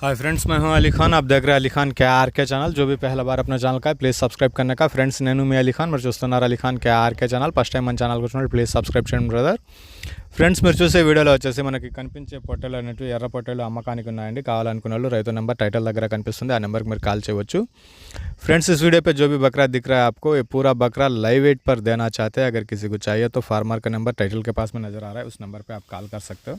Hi friends मैं हूं अली खान आप देख रहे हैं अली खान के आर के ఛానల్ जो भी पहला बार अपना ఛానల్ का है ప్లీజ్ సబ్స్క్రైబ్ करने का ఫ్రెండ్స్ నేను మీ అలీ ఖాన్ మీరు చూస్తున్నారు అలీ ఖాన్ కే ఆర్కే ఛానల్ ఫస్ట్ టైం మన ఛానల్కి వచ్చినప్పుడు ప్లీజ్ సబ్స్క్రైబ్ చేయండి బ్రదర్ ఫ్రెండ్స్ మీరు చూసే వీడియోలో వచ్చేసి మనకి కనిపించే పొట్టెలు అనేవి ఎర్ర పొట్టెలు అమ్మకానికి ఉన్నాయండి కావాలనుకున్న వాళ్ళు రైతు నెంబర్ టైటిల్ దగ్గర కనిపిస్తుంది ఆ నెంబర్కి మీరు కాల్ చేయవచ్చు फ्रेंड्स इस वीडियो पे जो भी बकरा दिख रहा है आपको ये पूरा बकरा लाइव वेट पर देना चाहते हैं अगर किसी को चाहिए तो फार्मर का नंबर टाइटल के पास में नज़र आ रहा है उस नंबर पे आप కాల్ कर सकते हो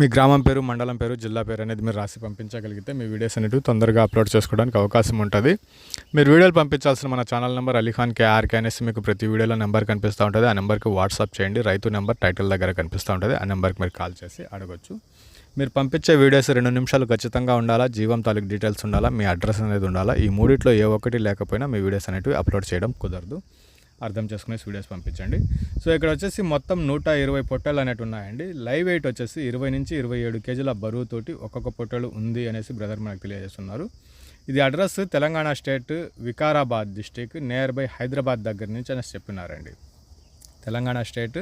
మీ గ్రామం పేరు మండలం పేరు జిల్లా పేరు అనేది మీరు రాసి పంపించగలిగితే మీ వీడియోస్ అనేవి తొందరగా అప్లోడ్ చేసుకోవడానికి అవకాశం ఉంటుంది. మీరు వీడియోలు పంపించాల్సిన మన ఛానల్ నెంబర్ అలీఖాన్ కేఆర్కే అనేసి మీకు ప్రతి వీడియోలో నెంబర్ కనిపిస్తూ ఉంటుంది. ఆ నెంబర్కి వాట్సాప్ చేయండి. రైతు నెంబర్ టైటిల్ దగ్గర కనిపిస్తూ ఉంటుంది. ఆ నెంబర్కి మీరు కాల్ చేసి అడగొచ్చు. మీరు పంపించే వీడియోస్ రెండు నిమిషాలు ఖచ్చితంగా ఉండాలా? జీవం తాలూకు డీటెయిల్స్ ఉండాలా? మీ అడ్రస్ అనేది ఉండాలా? ఈ మూడిట్లో ఏ ఒక్కటి లేకపోయినా మీ వీడియోస్ అనేవి అప్లోడ్ చేయడం కుదరదు. అర్థం చేసుకునే వీడియోస్ పంపించండి. సో ఇక్కడ వచ్చేసి మొత్తం నూట ఇరవై పొట్టలు అనేవి ఉన్నాయండి. లైవ్ వెయిట్ వచ్చేసి ఇరవై నుంచి ఇరవై ఏడు కేజీల బరువుతోటి ఒక్కొక్క పొట్టలు ఉంది అనేసి బ్రదర్ మనకు తెలియజేస్తున్నారు. ఇది address Telangana state Vikarabad district near by Hyderabad దగ్గర నుంచి అనేసి చెప్పినారండి. Telangana state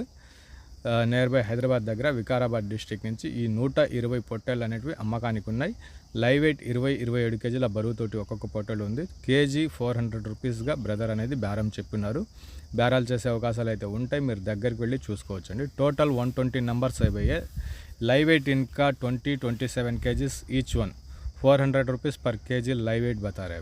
near by Hyderabad దగ్గర వికారాబాద్ డిస్టిక్ నుంచి ఈ నూట ఇరవై పొట్టెలు అనేటివి అమ్మకానికి ఉన్నాయి. లైవ్ వెయిట్ ఇరవై ఇరవై ఏడు కేజీల బరువుతోటి ఒక్కొక్క పొట్టేలు ఉంది. కేజీ ఫోర్ హండ్రెడ్ రూపీస్గా బ్రదర్ అనేది బేరం చెప్పినారు. బేరాలు చేసే అవకాశాలు అయితే ఉంటాయి. మీరు దగ్గరికి వెళ్ళి చూసుకోవచ్చండి. టోటల్ వన్ ట్వంటీ నెంబర్స్ అయిపోయాయి. లైవ్ వెయిట్ ఇంకా twenty twenty seven KGs each one. Four hundred rupees per KG live weight బతారే